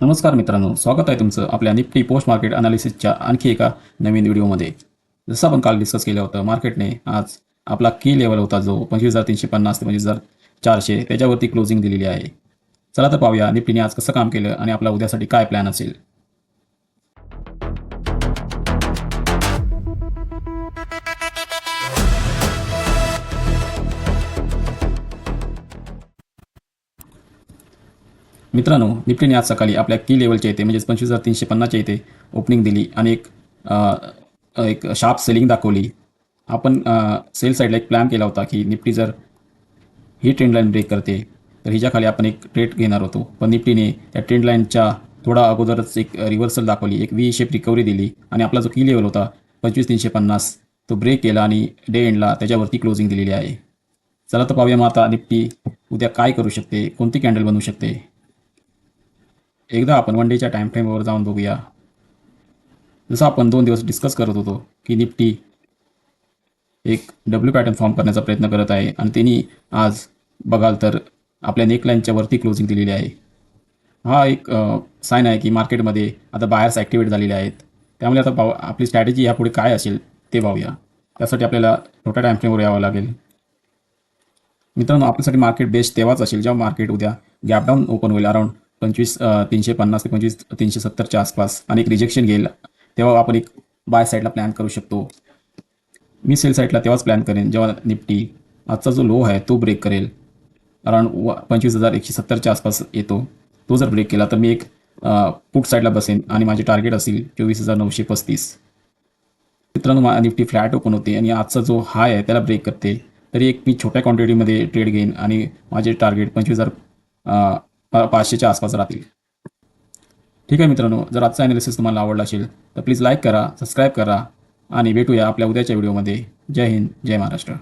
नमस्कार मित्रांनो स्वागत आहे तुमचं आपल्या निफ्टी पोस्ट मार्केट अनालिसिसच्या आणखी एका नवीन व्हिडिओमध्ये. जसं आपण काल डिस्कस केलं होतं मार्केटने आज आपला की लेवल होता जो पंचवीस हजार तीनशे पन्नास ते पंचवीस हजार चारशे त्याच्यावरती क्लोजिंग दिलेली आहे. चला तर पाहूया निफ्टीने आज कसं काम केलं आणि आपला उद्यासाठी काय प्लॅन असेल. मित्रांनो निफ्टीने आज सकाळी आपल्या की लेवलच्या इथे म्हणजेच पंचवीस हजार तीनशे पन्नासच्या इथे ओपनिंग दिली आणि एक एक शार्प सेलिंग दाखवली. आपण सेल साईडला एक प्लॅन केला होता की निफ्टी जर ही ट्रेंड लाईन ब्रेक करते तर हिच्याखाली आपण एक ट्रेड घेणार होतो. पण निफ्टीने त्या ट्रेंड लाईनच्या थोडा अगोदरच एक रिव्हर्सल दाखवली एक वी शेप रिकव्हरी दिली आणि आपला जो की लेवल होता पंचवीस तीनशे पन्नास तो ब्रेक केला आणि डे एंडला त्याच्यावरती क्लोजिंग दिलेली आहे. चला तर पाहूया मग आता निफ्टी उद्या काय करू शकते कोणती कॅन्डल बनवू शकते. एकदा आपण वन डेच्या टाईम फ्रेमवर जाऊन बघूया. जसं आपण दोन दिवस डिस्कस करत होतो की निफ्टी एक डब्ल्यू पॅटर्न फॉर्म करण्याचा प्रयत्न करत आहे आणि त्यांनी आज बघाल तर आपल्या नेकलाईनच्या वरती क्लोजिंग दिलेली आहे. हा एक साईन आहे की मार्केटमध्ये आता बायर्स ॲक्टिवेट झालेले आहेत. त्यामुळे आता पाव आपली स्ट्रॅटेजी यापुढे काय असेल ते पाहूया. त्यासाठी आपल्याला छोट्या टाईम फ्रेमवर यावं लागेल. मित्रांनो आपल्यासाठी मार्केट बेस्ट तेव्हाच असेल जेव्हा मार्केट उद्या गॅप डाऊन ओपन होईल अराउंड पंचवीस तीनशे पन्नास ते पंचवीस तीनशे सत्तरच्या आसपास आणि एक रिजेक्शन घेईल. तेव्हा आपण एक बाय साईडला प्लॅन करू शकतो. मी सेल साईडला तेव्हाच प्लॅन करेन जेव्हा निफ्टी आजचा जो लो आहे तो ब्रेक करेल. अराउंड व पंचवीस हजार एकशे सत्तरच्या आसपास येतो. तो जर ब्रेक केला तर मी एक पुट साईडला बसेन आणि माझे टार्गेट असेल चोवीस हजार नऊशे पस्तीस. मित्रांनो मा निफ्टी फ्लॅट ओपन होते आणि आजचा जो हाय आहे त्याला ब्रेक करते. तरी एक मी छोट्या क्वांटिटीमध्ये ट्रेड घेईन आणि माझे टार्गेट पंचवीस हजार पाचशेच्या आसपास राहतील. ठीक आहे मित्रांनो जर आजचा ॲनालिसिस तुम्हाला आवडला असेल तर प्लीज लाईक करा सबस्क्राईब करा आणि भेटूया आपल्या उद्याच्या व्हिडिओमध्ये जय हिंद जय महाराष्ट्र.